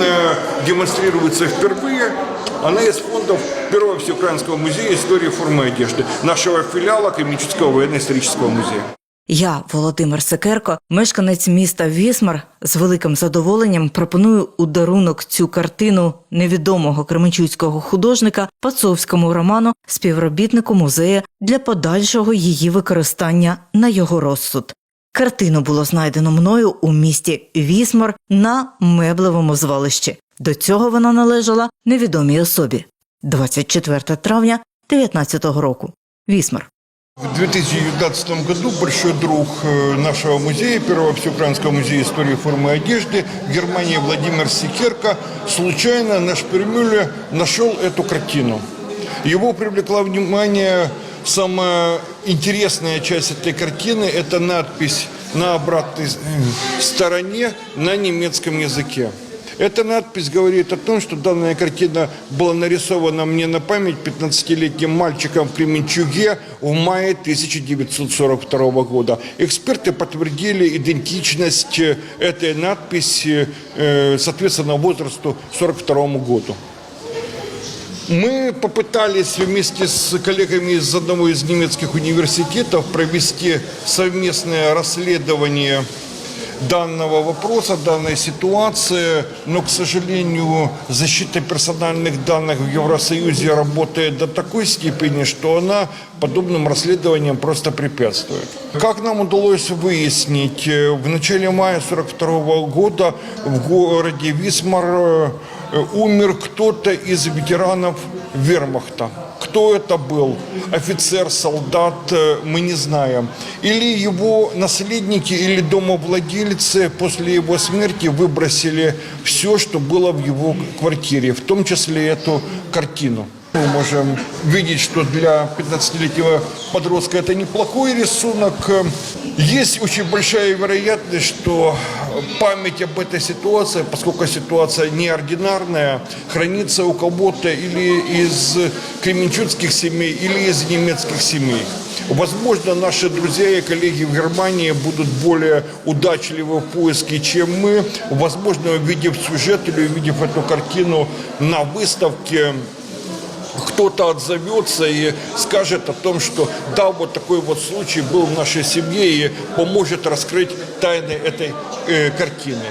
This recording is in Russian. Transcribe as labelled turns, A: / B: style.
A: картина демонстрируется впервые. Она из фондов Первого Всеукраинского музея истории формы и одежды, нашего филиала Кремлевского военно-исторического музея.
B: Я, Володимир Секерко, мешканець міста Вісмар, з великим задоволенням пропоную у дарунок цю картину невідомого кременчуцького художника Пацовському роману співробітнику музею для подальшого її використання на його розсуд. Картину було знайдено мною у місті Вісмар на меблевому звалищі. До цього вона належала невідомій особі. 24 травня 2019 року. Вісмар.
A: В 2019 году большой друг э, нашего музея, Первого Всеукраинского музея истории формы и одежды в Германии Владимир Секерко случайно на Шпермюле нашел эту картину. Его привлекла внимание самая интересная часть этой картины – это надпись на обратной стороне на немецком языке. Эта надпись говорит о том, что данная картина была нарисована мне на память 15-летним мальчиком в Кременчуге в мае 1942 года. Эксперты подтвердили идентичность э, этой надписи, э, соответственно, возрасту 42 году. Мы попытались вместе с коллегами из одного из немецких университетов провести совместное расследование данного вопроса, данной ситуации, но, к сожалению, защита персональных данных в Евросоюзе работает до такой степени, что она подобным расследованиям просто препятствует. Как нам удалось выяснить, э, в начале мая 1942 года в городе Висмар э, умер кто-то из ветеранов вермахта. Кто это был? Офицер, солдат, э, мы не знаем. Или его наследники, или домовладельцы после его смерти выбросили все, что было в его квартире, в том числе эту картину. Мы можем видеть, что для 15-летнего подростка это неплохой рисунок. Есть очень большая вероятность, что память об этой ситуации, поскольку ситуация неординарная, хранится у кого-то или из кременчуцких семей, или из немецких семей. Возможно, наши друзья и коллеги в Германии будут более удачливы в поиске, чем мы. Возможно, увидев сюжет или увидев эту картину на выставке, кто-то отзовется и скажет о том, что да, вот такой вот случай был в нашей семье и поможет раскрыть тайны этой э, картины.